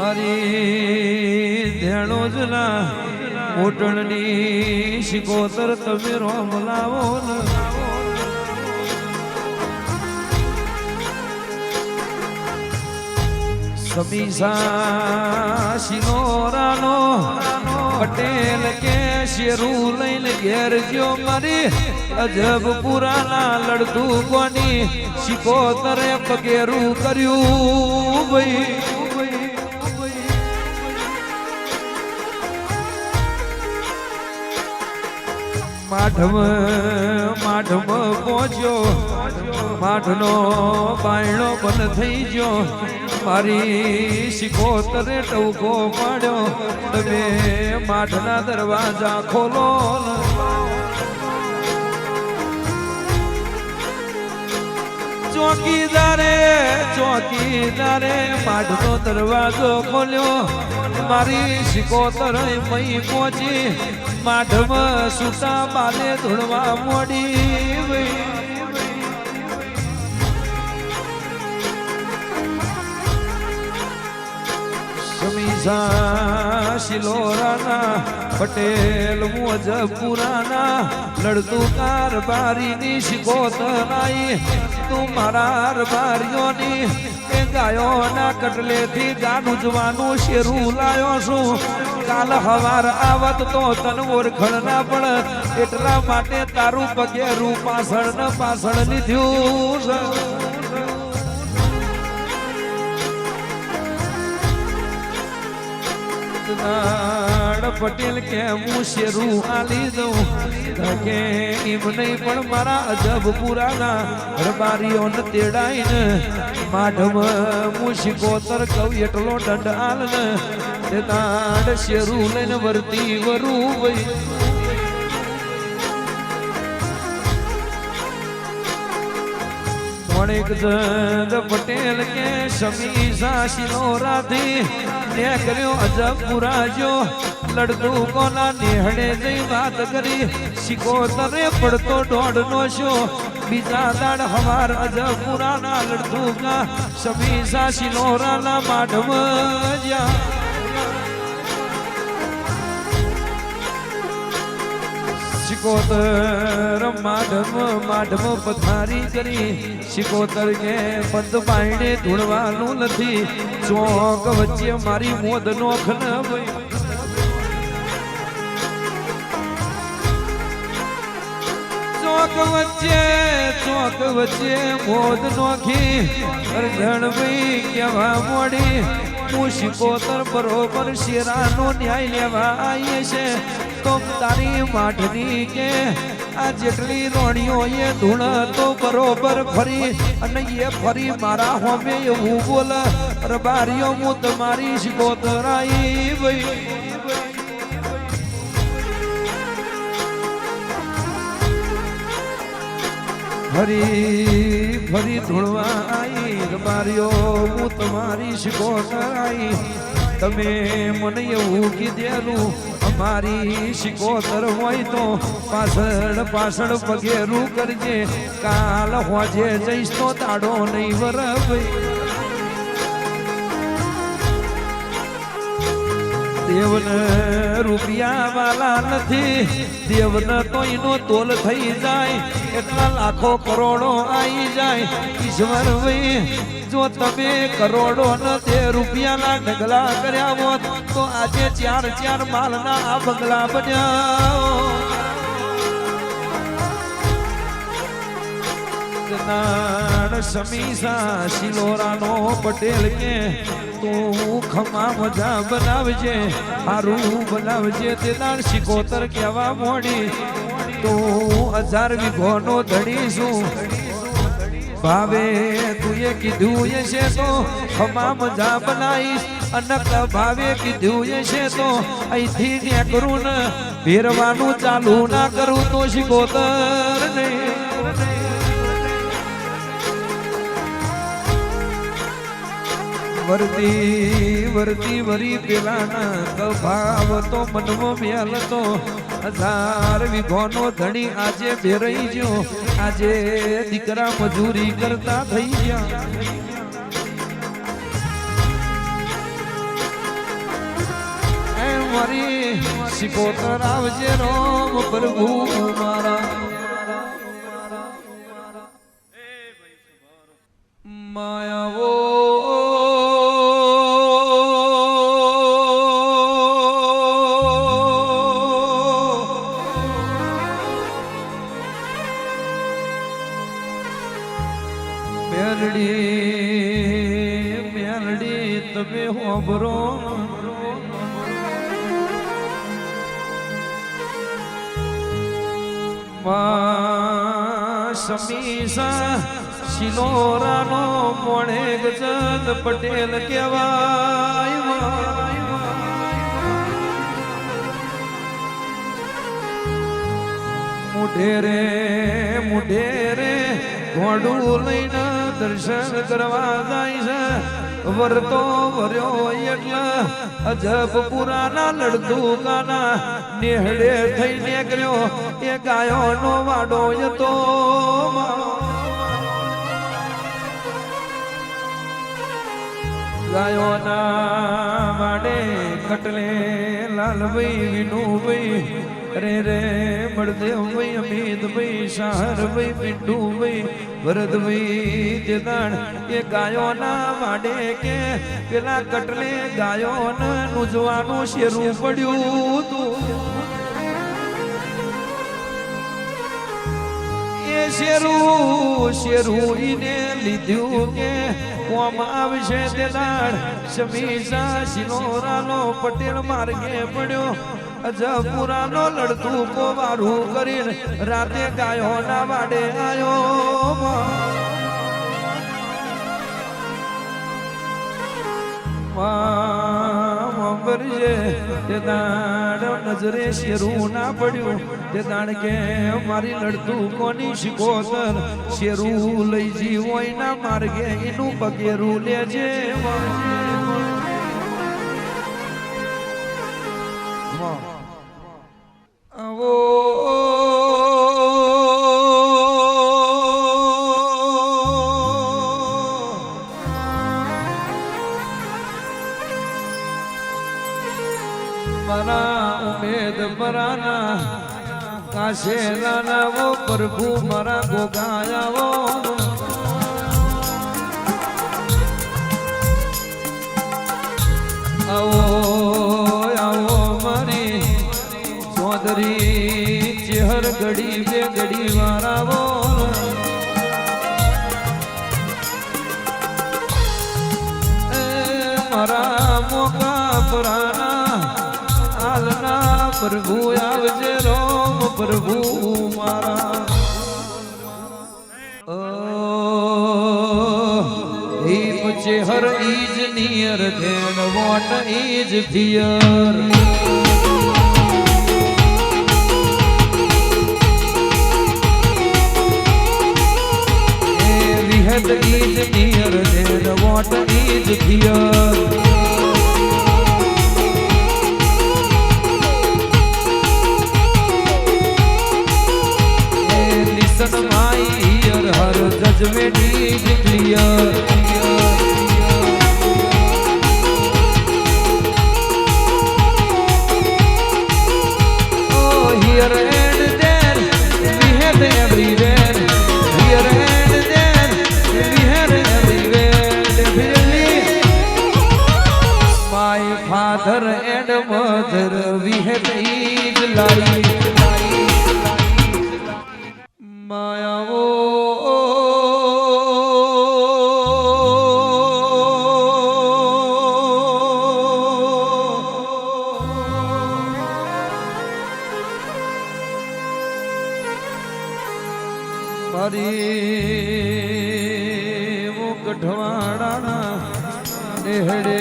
મારી ધેણો જ ના ઓટણની શિકોતર તમે રોમ લાવો ને. સમીસા સિનોરાનો પટેલ કે શેરું લઈને ઘેર ગયો મારી અજબ પુરાના લડતું કોની શિકોતરે પગેરું કર્યું ભાઈ. માઢમ માઢમ પહોંચ્યો. માઠનો બાયણો બંધ થઈ ગયો. મારી શિકોતરે ટવકો પાડ્યો. તમે માઠના દરવાજા ખોલો. ચોકીદારે ચોકીદારે માઠનો દરવાજો ખોલ્યો. મારી શિકોતર મહી પહોંચી. માઠમાં સુતા બાલે ધોળવા મોડી સમીસા શિલોરાના પટેલ મુજબપુરાના લડતું કારબારીની શિકોતરાઈ તું મારા રબારીઓની એ ગાયોના કટલેથી ગાન જવાનું શેરું લાયો છું. કાલ હવાર આવત તો તન ઓળખણ ના પણ એટલા માટે તારું પગેરું પાછળ ને પાછળ લીધું નાડ પટેલ કે હું શેરું આલી દઉં? કે એમ નહીં, પણ મારા અજબ પુરાના રબારીઓને તેડાઈને માઢમ હું શિકોતર કવ એટલો દંડ આલ ને તે નાડ શેરું લઈને વર્તી વરું વઈ વણિક જંદ પટેલ કે શમી સાશીનો રાધી. ને કર્યો અજબ પુરાજો, લડતું કોના નેહડે જઈ વાત કરી. શિકોતરે પડતો દોડ નો શો. બીજા દાડ હવાર અજબ પુરાના લડતું કા શમી સાશીનો રાના માઢમ જ્યાં. શિકોતર માઢમ માઢમ પથારી કરી. શિકોતર કે પદ પાયણે ધૂળવાનું નથી. ચોક વચ્ચે મારી મોદ નો ખન. ચોક વચ્ચે ચોક વચ્ચે મોદ નોખી. અરજણ ભાઈ કેવા મોડી હું શિકોતર બરોબર શેરાનો ન્યાય લેવા આવીએ છે. તો તારી માઠની કે આ જેટલી રોણીઓ એ ધૂણ તો બરોબર ફરી અને એ ફરી મારા હોમે એવું બોલ રબારીઓ હું તમારી શિકોતર આવી ભાઈ ફરી ફરી ધૂળવા આઈ રબારીઓ હું તમારી શિકોતર આઈ તમે મને એવું કીધેલું અમારી શિકોતર હોય તો પાછળ પાછળ પગેરું કરજે. કાલ હોજે જઈશ તો તાડો નહીં વરભાઈ દેવને રૂપિયા વાલા નથી. દેવને તો એનો તોલ થઈ જાય. એટલા લાખો કરોડો આવી જાય. ઈશ્વર ભાઈ જો તમે કરોડો ન તે રૂપિયાના ઢગલા કર્યા હોત, તો આજે ચાર ચાર માલના આ બંગલા બન્યા નાણ સમીસા શિલોરાનો પટેલ કે, તું ખમા મજા બનાવજે, હારું બનાવજે તે દાણ શિકોતર કહેવા મોડી. તું હજાર વીઘોનો ધણી ભાવે તુંએ કીધું એ છે તો, ખમા મજા બનાવીશ. અનક ભાવે કીધું એ છે તો, અહીંથી ને કરું ને, ભેરવાનું ચાલુ ના કરું તો શિકોતર નહીં. વરતી વરતી વરી પેલાના કભાવ તો મનવો મેલ તો હજાર વિઘોનો ધણી આજે ભેરઈ ગયો. આજે દીકરા મજૂરી કરતા થઈ ગયા. મારી શિકોતર આવજે રોમ પ્રભુ મારા. માયાવો મેલડી મેલડી તમે હોબરો સમીસા શિલોરાનો મોણે ગજત પટેલ કહેવાય મુઢે રે મુઢે રે ઘોડું લઈને દર્શન કરવા જાય છે. વરતો વર્યો એટલે અજબ પુરાના લડધુકાના નેહડે થઈ નીકળ્યો એ ગાયોનો વાડો હતો ગાયોના વાડે કટલે લાલભાઈ વિનુભાઈ રે રે ભાઈ અમિતભાઈ શાહરભાઈ પિંડુભાઈ ભરતભાઈ તેદાણ એ ગાયોના વાડે કે પેલા કટલે ગાયોને નુજવાનું શેરું પડ્યું તું. શેરું શેરું ઈને લીધું કે કોમ આવશે તે દાડ શિલોરાનો પટેલ માર્ગે પડ્યો. અજપુરાનો લડતું કોવારું કરીને રાતે ગાયો ના વાડે આયો તે દાડ નજરે શેરું ના પડ્યું. તે દાડ કે મારી લડતું કોની શિકોતર? શેરું લઈ જી હોય ના માર્ગે, એનું પગેરું લેજે આવો પરાના કાશે નાનાવો પ્રભુ મારા ગોગાયાવો આવો આવો મારી ચોદરી ચેહર ઘડી બે ઘડી વારાવો મારા મોકા હાલના પ્રભુ આવજે રોમ પ્રભુ મારા. હિમ Chehar is near, then what is fear. Vihat is near, then what is fear. Listen my ear, her judgment is. Oh, here and there, we have everywhere. Father and mother, we have each life. મારી મુકઠવાડાના નેહડે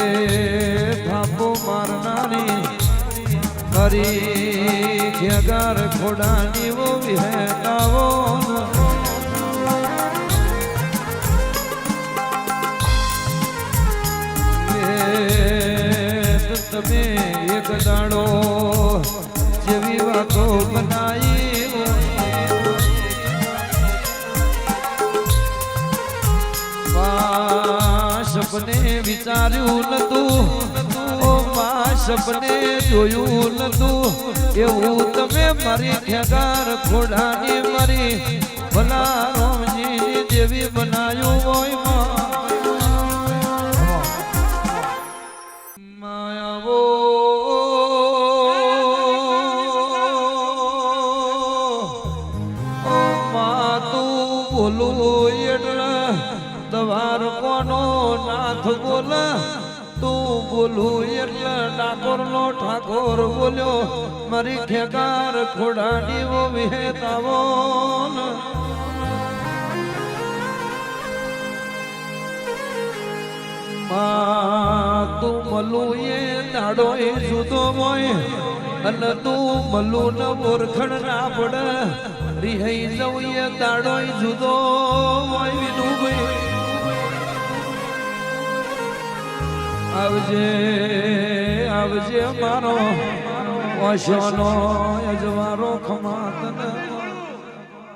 થાપો મારનારી મારી ઘેગાર ખોડાની વો વિહેતાવો તમે એક દાડો જેવી વાતો બનાવી સપને વિચાર્યું નતું. ઓ માં સપને જોયું નતું. એવું તમે મારી ખેગાર ખોડાની મારી. ભલા રોમજી દેવી બનાયું હોયમાં. દવાર કોનો નાથ બોલ? તું બોલું એટલે ડાકોર નો ઠાકોર બોલ્યો, મારી ઠેકાર ખોડાની વો વિહેતાવો તું મલું એ દાડો એ જુદો મોય અને તું મલું ન બોરખણ ના પડે રિહાઈ જવું એ દાડો જુદો મોય વિનુભાઈ. આવજે આવજે મારો ઓશોનો અજવારો ખમાતન